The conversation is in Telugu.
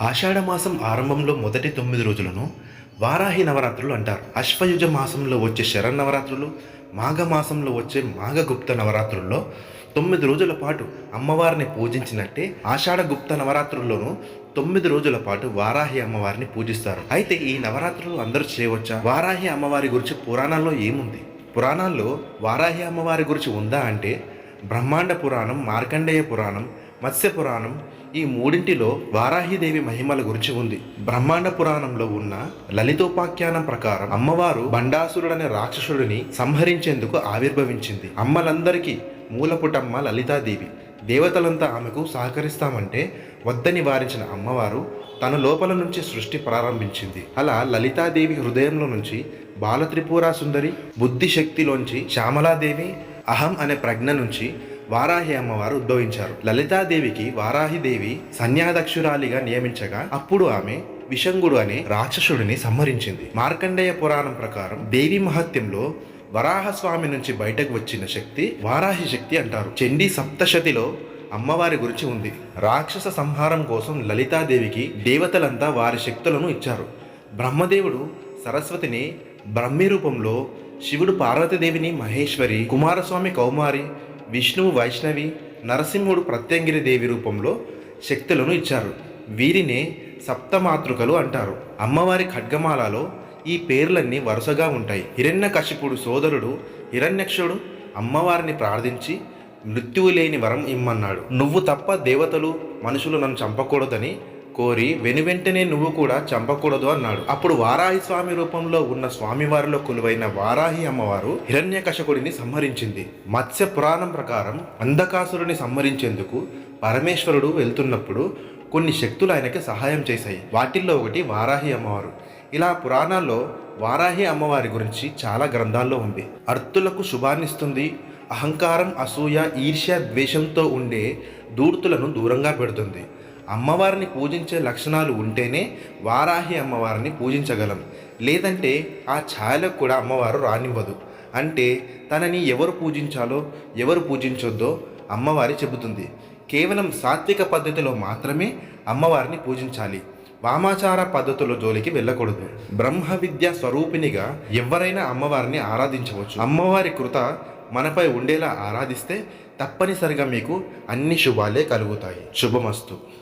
ఆషాఢ మాసం ఆరంభంలో మొదటి తొమ్మిది రోజులను వారాహి నవరాత్రులు అంటారు. అశ్వయుజ మాసంలో వచ్చే శరన్నవరాత్రులు మాఘ మాసంలో వచ్చే మాఘగుప్త నవరాత్రుల్లో తొమ్మిది రోజుల పాటు అమ్మవారిని పూజించినట్టే ఆషాఢగుప్త నవరాత్రుల్లోనూ తొమ్మిది రోజుల పాటు వారాహి అమ్మవారిని పూజిస్తారు. అయితే ఈ నవరాత్రులు అందరూ చేయవచ్చా? వారాహి అమ్మవారి గురించి పురాణాల్లో ఏముంది? పురాణాల్లో వారాహి అమ్మవారి గురించి ఉందా అంటే బ్రహ్మాండ పురాణం మార్కండేయ పురాణం మత్స్య పురాణం ఈ మూడింటిలో వారాహిదేవి మహిమల గురించి ఉంది. బ్రహ్మాండ పురాణంలో ఉన్న లలితోపాఖ్యానం ప్రకారం అమ్మవారు బండాసురుడనే రాక్షసుడిని సంహరించేందుకు ఆవిర్భవించింది. అమ్మలందరికీ మూలపుటమ్మ లలితాదేవి. దేవతలంతా ఆమెకు సహకరిస్తామంటే వద్దని వారించిన అమ్మవారు తన లోపల నుంచి సృష్టి ప్రారంభించింది. అలా లలితాదేవి హృదయంలో నుంచి బాలత్రిపురా సుందరి బుద్ధి శక్తిలోంచి శ్యామలాదేవి అహం అనే ప్రజ్ఞ నుంచి వారాహి అమ్మవారు ఉద్భవించారు. లలితాదేవికి వారాహిదేవి సన్యాదక్షురాలిగా నియమించగా అప్పుడు ఆమె విషంగుడు అనే రాక్షసుడిని సంహరించింది. మార్కండేయ పురాణం ప్రకారం దేవి మహత్యంలో వరాహస్వామి నుంచి బయటకు వచ్చిన శక్తి వారాహి శక్తి అంటారు. చండీ సప్తశతిలో అమ్మవారి గురించి ఉంది. రాక్షస సంహారం కోసం లలితాదేవికి దేవతలంతా వారి శక్తులను ఇచ్చారు. బ్రహ్మదేవుడు సరస్వతిని బ్రహ్మి రూపంలో శివుడు పార్వతీదేవిని మహేశ్వరి కుమారస్వామి కౌమారి విష్ణువు వైష్ణవి నరసింహుడు ప్రత్యంగిరి దేవి రూపంలో శక్తులను ఇచ్చారు. వీరినే సప్తమాతృకలు అంటారు. అమ్మవారి ఖడ్గమాలలో ఈ పేర్లన్నీ వరుసగా ఉంటాయి. హిరణ్యకశిపుడు సోదరుడు హిరణ్యక్షుడు అమ్మవారిని ప్రార్థించి మృత్యువు లేని వరం ఇమ్మన్నాడు. నువ్వు తప్ప దేవతలు మనుషులు నన్ను చంపకూడదని కోరి వెనువెంటనే నువ్వు కూడా చంపకూడదు అన్నాడు. అప్పుడు వారాహి స్వామి రూపంలో ఉన్న స్వామివారిలో కొలువైన వారాహి అమ్మవారు హిరణ్యకశకుడిని సంహరించింది. మత్స్య పురాణం ప్రకారం అంధకాసురుని సంహరించేందుకు పరమేశ్వరుడు వెళ్తున్నప్పుడు కొన్ని శక్తులు ఆయనకి సహాయం చేశాయి. వాటిల్లో ఒకటి వారాహి అమ్మవారు. ఇలా పురాణాల్లో వారాహి అమ్మవారి గురించి చాలా గ్రంథాల్లో ఉంది. అర్తులకు శుభాన్నిస్తుంది. అహంకారం అసూయ ఈర్ష్య ద్వేషంతో ఉండే దూర్తులను దూరంగా పెడుతుంది. అమ్మవారిని పూజించే లక్షణాలు ఉంటేనే వారాహి అమ్మవారిని పూజించగలం. లేదంటే ఆ ఛాయలకు కూడా అమ్మవారు రానివ్వదు. అంటే తనని ఎవరు పూజించాలో ఎవరు పూజించొద్దో అమ్మవారి చెబుతుంది. కేవలం సాత్విక పద్ధతిలో మాత్రమే అమ్మవారిని పూజించాలి. వామాచార పద్ధతుల జోలికి వెళ్ళకూడదు. బ్రహ్మ విద్య స్వరూపిణిగా ఎవరైనా అమ్మవారిని ఆరాధించవచ్చు. అమ్మవారి కృత మనపై ఉండేలా ఆరాధిస్తే తప్పనిసరిగా మీకు అన్ని శుభాలే కలుగుతాయి. శుభమస్తు.